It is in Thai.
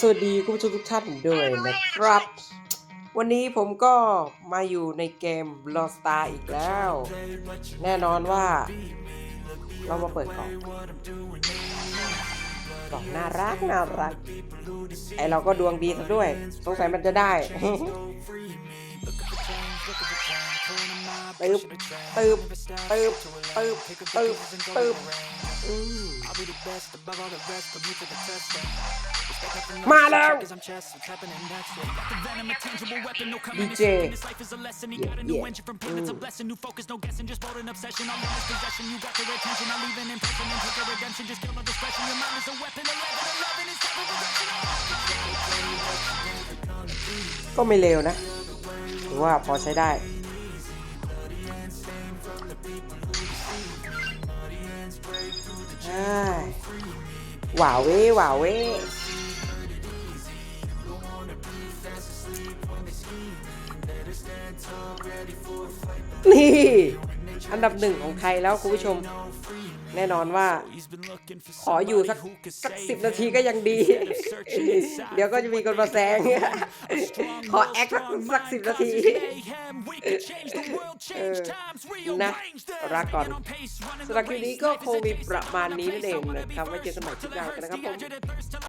สวัสดีคุณผู้ชมทุกท่านด้วยนะครับ วันนี้ผมก็มาอยู่ในเกม l o s t a r อีกแล้ว แน่นอนว่า เรามาเปิดกล่องกล่องน่ารักน่ารัก ไอเราก็ดวงดีซะด้วย สงสัยมันจะได้ตึบตึบตึบตึบตึบตึบ อืมมาแล้วดีเจเย่อืมก็ไม่เลวนะถือว่าพอใช้ได้ใช่ หวาเว้หวาเว้นี่ อันดับหนึ่งของไทยแล้วคุณผู้ชม แน่นอนว่า ขออยู่สักสักสิบนาทีก็ยังดี เดี๋ยวก็จะมีคนมาแซง ขอแอคสักสักสิบนาทีเออนะรักก่อนสำหรับคลิปนี้ก็คงมีประมาณนี้นั่นเองนะครับไว้เจอกันใหม่คลิปหน้ากันนะครับผม